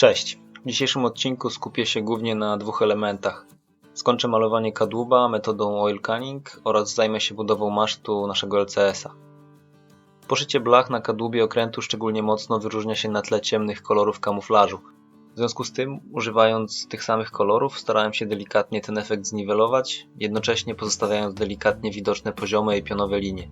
Cześć. W dzisiejszym odcinku skupię się głównie na dwóch elementach. Skończę malowanie kadłuba metodą oil canning oraz zajmę się budową masztu naszego LCS-a. Poszycie blach na kadłubie okrętu szczególnie mocno wyróżnia się na tle ciemnych kolorów kamuflażu. W związku z tym, używając tych samych kolorów, starałem się delikatnie ten efekt zniwelować, jednocześnie pozostawiając delikatnie widoczne poziome i pionowe linie.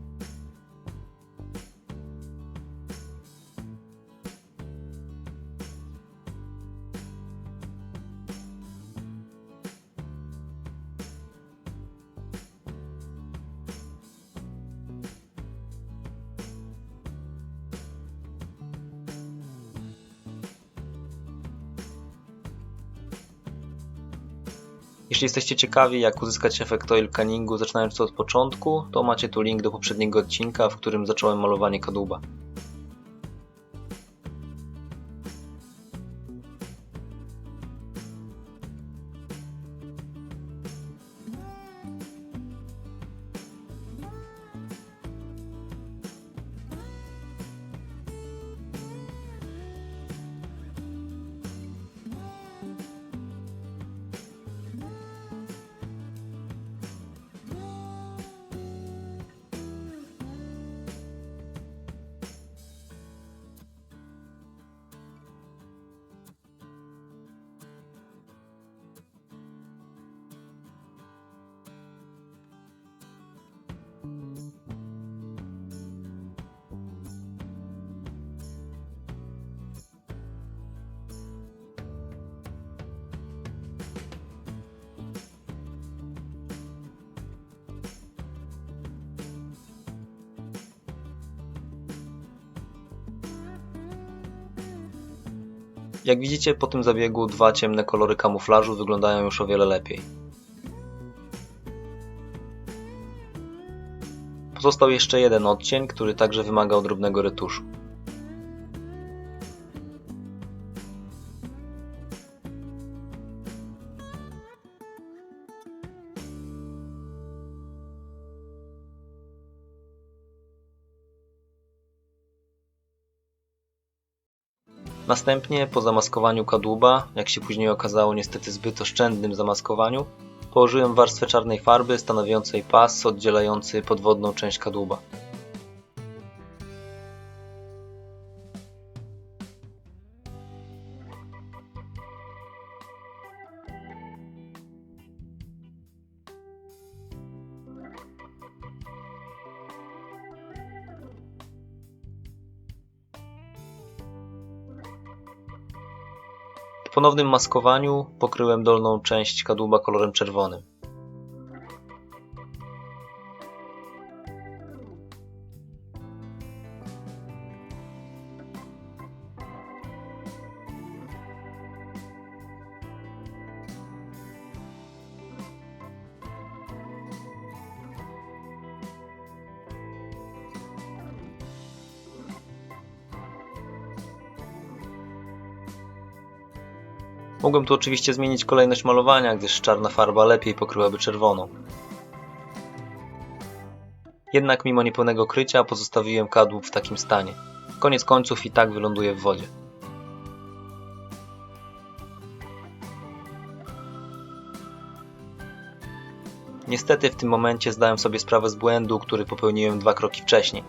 Jeśli jesteście ciekawi, jak uzyskać efekt oil canningu zaczynając od początku, to macie tu link do poprzedniego odcinka, w którym zacząłem malowanie kadłuba. Jak widzicie po tym zabiegu dwa ciemne kolory kamuflażu wyglądają już o wiele lepiej. Pozostał jeszcze jeden odcień, który także wymaga odrobnego retuszu. Następnie, po zamaskowaniu kadłuba, jak się później okazało niestety zbyt oszczędnym zamaskowaniu, położyłem warstwę czarnej farby stanowiącej pas oddzielający podwodną część kadłuba. Ponownym maskowaniu pokryłem dolną część kadłuba kolorem czerwonym. Mogłem tu oczywiście zmienić kolejność malowania, gdyż czarna farba lepiej pokryłaby czerwoną. Jednak mimo niepełnego krycia pozostawiłem kadłub w takim stanie. Koniec końców i tak wyląduje w wodzie. Niestety w tym momencie zdałem sobie sprawę z błędu, który popełniłem dwa kroki wcześniej.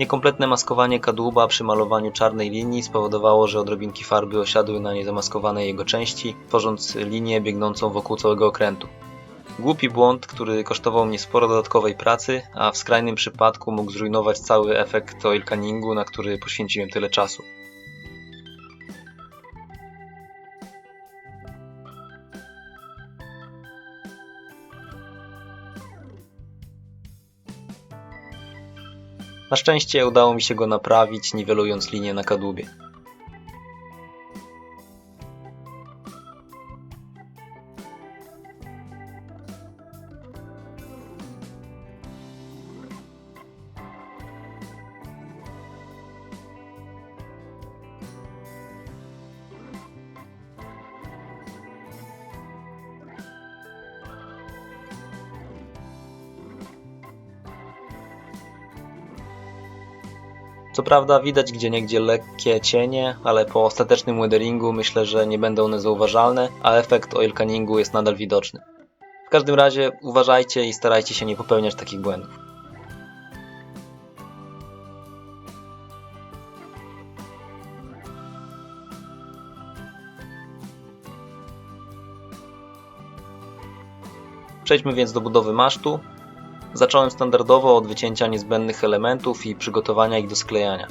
Niekompletne maskowanie kadłuba przy malowaniu czarnej linii spowodowało, że odrobinki farby osiadły na niezamaskowanej jego części, tworząc linię biegnącą wokół całego okrętu. Głupi błąd, który kosztował mnie sporo dodatkowej pracy, a w skrajnym przypadku mógł zrujnować cały efekt oil canningu, na który poświęciłem tyle czasu. Na szczęście udało mi się go naprawić, niwelując linię na kadłubie. Co prawda widać gdzieniegdzie lekkie cienie, ale po ostatecznym weatheringu myślę, że nie będą one zauważalne, a efekt oil canningu jest nadal widoczny. W każdym razie uważajcie i starajcie się nie popełniać takich błędów. Przejdźmy więc do budowy masztu. Zacząłem standardowo od wycięcia niezbędnych elementów i przygotowania ich do sklejania.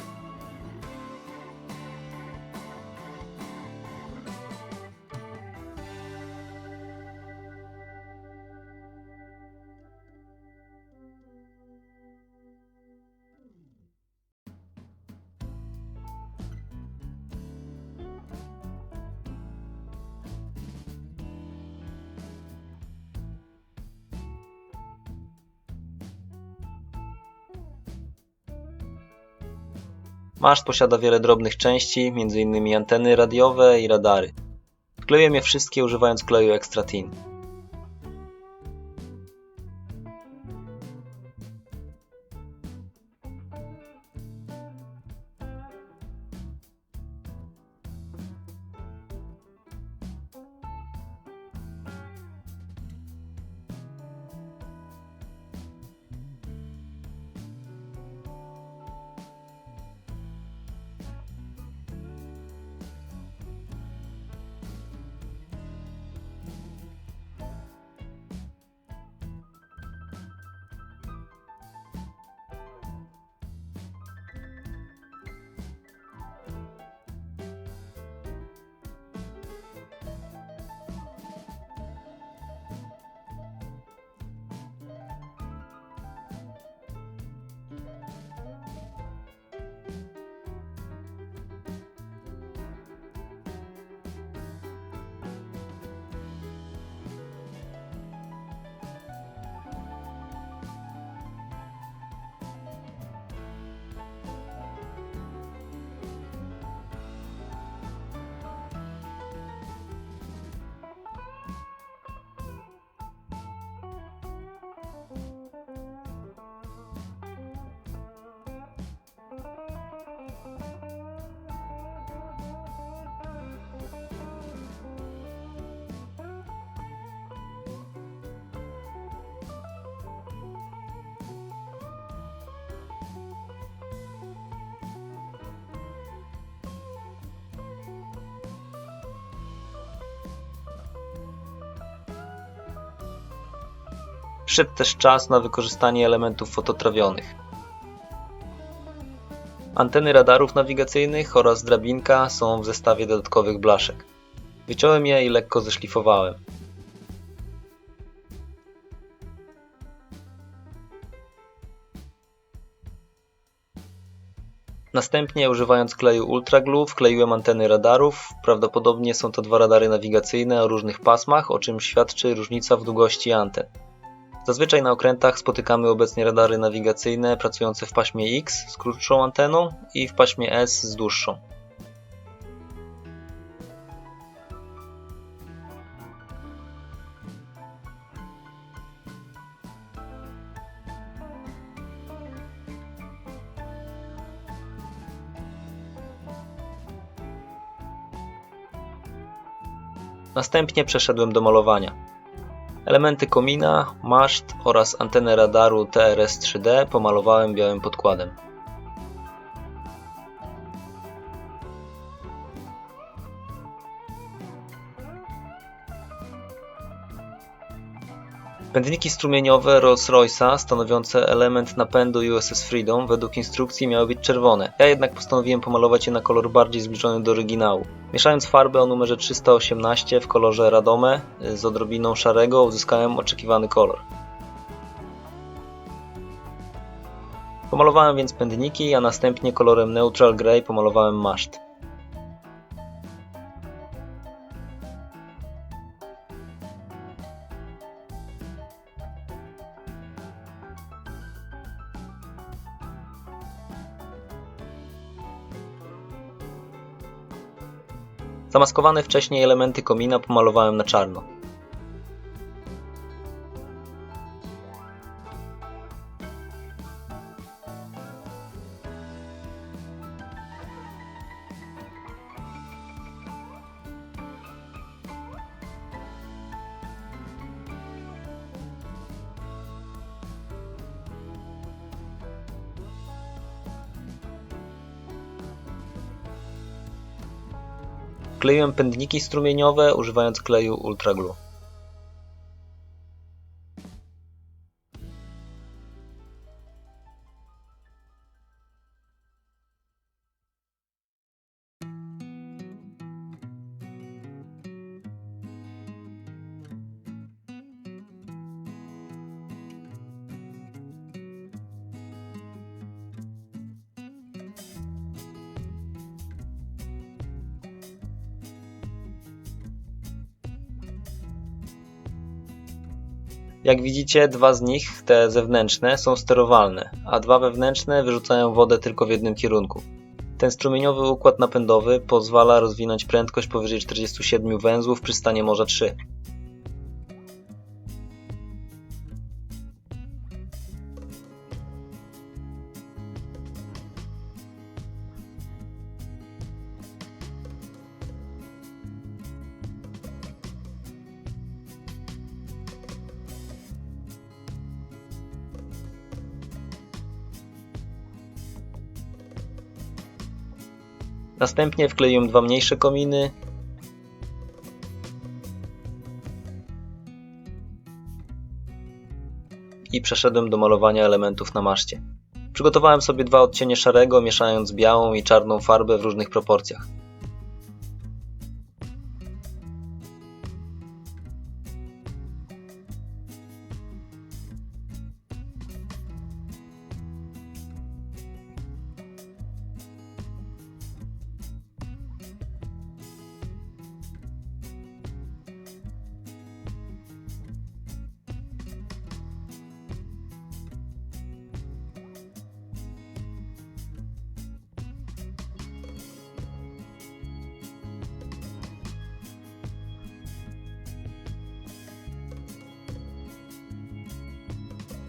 Maszt posiada wiele drobnych części, m.in. anteny radiowe i radary. Wkleiłem je wszystkie używając kleju Extra Przyszedł też czas na wykorzystanie elementów fototrawionych. Anteny radarów nawigacyjnych oraz drabinka są w zestawie dodatkowych blaszek. Wyciąłem je i lekko zeszlifowałem. Następnie używając kleju Ultra Glue wkleiłem anteny radarów. Prawdopodobnie są to dwa radary nawigacyjne o różnych pasmach, o czym świadczy różnica w długości anten. Zazwyczaj na okrętach spotykamy obecnie radary nawigacyjne pracujące w paśmie X z krótszą anteną i w paśmie S z dłuższą. Następnie przeszedłem do malowania. Elementy komina, maszt oraz antenę radaru TRS-3D pomalowałem białym podkładem. Pędniki strumieniowe Rolls-Royce'a stanowiące element napędu USS Freedom według instrukcji miały być czerwone. Ja jednak postanowiłem pomalować je na kolor bardziej zbliżony do oryginału. Mieszając farbę o numerze 318 w kolorze Radome z odrobiną szarego uzyskałem oczekiwany kolor. Pomalowałem więc pędniki, a następnie kolorem Neutral Grey pomalowałem maszt. Zamaskowane wcześniej elementy komina pomalowałem na czarno. Kleiłem pędniki strumieniowe używając kleju Ultra Glue. Jak widzicie, dwa z nich, te zewnętrzne, są sterowalne, a dwa wewnętrzne wyrzucają wodę tylko w jednym kierunku. Ten strumieniowy układ napędowy pozwala rozwinąć prędkość powyżej 47 węzłów przy stanie morza 3. Następnie wkleiłem dwa mniejsze kominy. I przeszedłem do malowania elementów na maszcie. Przygotowałem sobie dwa odcienie szarego, mieszając białą i czarną farbę w różnych proporcjach.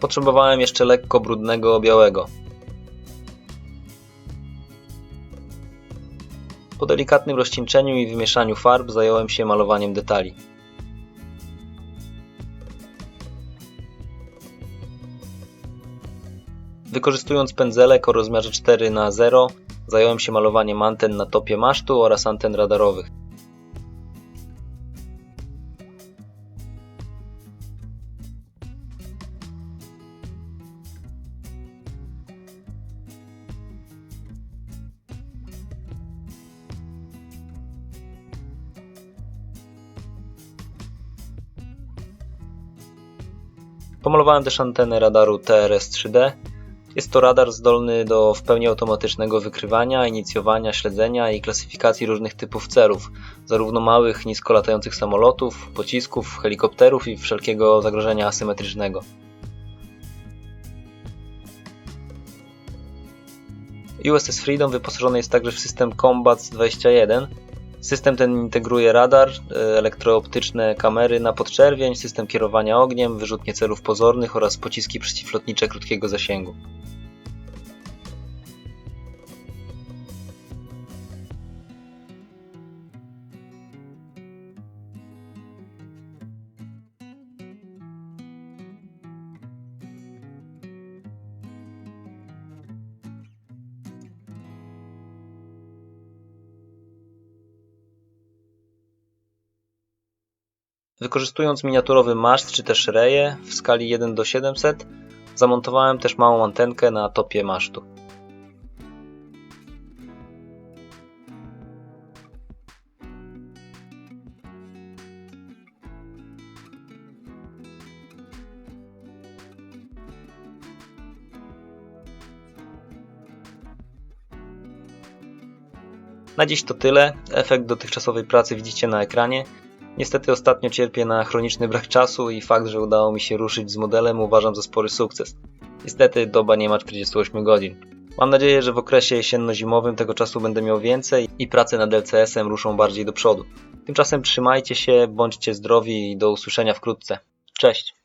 Potrzebowałem jeszcze lekko brudnego białego. Po delikatnym rozcieńczeniu i wymieszaniu farb zająłem się malowaniem detali. Wykorzystując pędzelek o rozmiarze 4 na 0 zająłem się malowaniem anten na topie masztu oraz anten radarowych. Pomalowałem też antenę radaru TRS-3D. Jest to radar zdolny do w pełni automatycznego wykrywania, inicjowania, śledzenia i klasyfikacji różnych typów celów, zarówno małych, nisko latających samolotów, pocisków, helikopterów i wszelkiego zagrożenia asymetrycznego. USS Freedom wyposażony jest także w system Combat 21, System ten integruje radar, elektrooptyczne kamery na podczerwień, system kierowania ogniem, wyrzutnie celów pozornych oraz pociski przeciwlotnicze krótkiego zasięgu. Wykorzystując miniaturowy maszt czy też reję w skali 1 do 700 zamontowałem też małą antenkę na topie masztu. Na dziś to tyle. Efekt dotychczasowej pracy widzicie na ekranie. Niestety ostatnio cierpię na chroniczny brak czasu i fakt, że udało mi się ruszyć z modelem uważam za spory sukces. Niestety doba nie ma 48 godzin. Mam nadzieję, że w okresie jesienno-zimowym tego czasu będę miał więcej i prace nad LCS-em ruszą bardziej do przodu. Tymczasem trzymajcie się, bądźcie zdrowi i do usłyszenia wkrótce. Cześć!